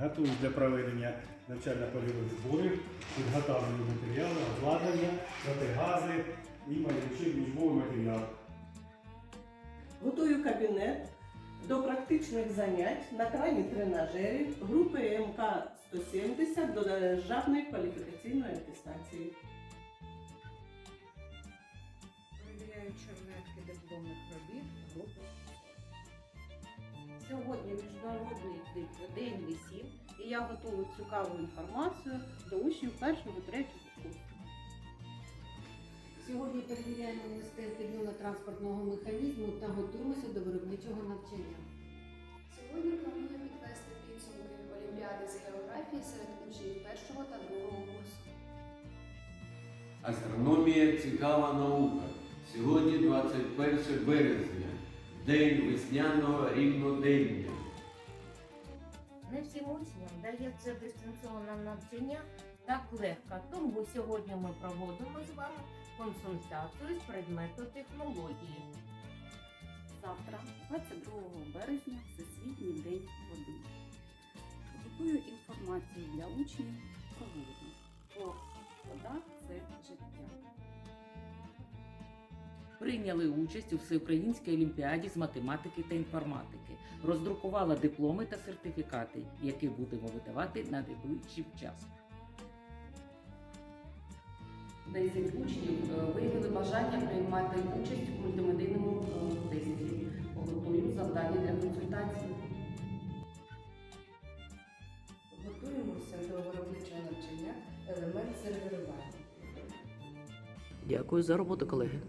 готують для проведення навчально-польових зборів, підготовлені матеріали, обладнання, протигази і майбутній учбовий матеріал. Готую кабінет до практичних занять на крані тренажерів групи МК 170 до державної кваліфікаційної атестації. Перевіряю чернетки дипломних робіт групи. Сьогодні міжнародний день я готую цікаву інформацію до учнів першого третього курсу. Сьогодні перевіряємо листи підйомно-транспортного механізму та готуємося до виробничого навчання. Сьогодні планую підвести підсумки Олімпіади з географії серед учнів першого та другого курсу. Астрономія цікава наука. Сьогодні 21 березня, день весняного рівнодення. Не всім учням дається дистанційне навчання так легко, тому сьогодні ми проводимо з вами консультацію з предмету технології. Завтра, 22 березня, Всесвітній день води. Готую інформацію для учнів про воду. Бо вода це життя. Прийняли участь у всеукраїнській олімпіаді з математики та інформатики. Роздрукувала дипломи та сертифікати, які будемо видавати на найближчий час. 10 учнів виявили бажання приймати участь у мультимедійному е, тесті. Готую завдання для консультації. Готуємося до виробничого навчання елемент серверування. Дякую за роботу, колеги.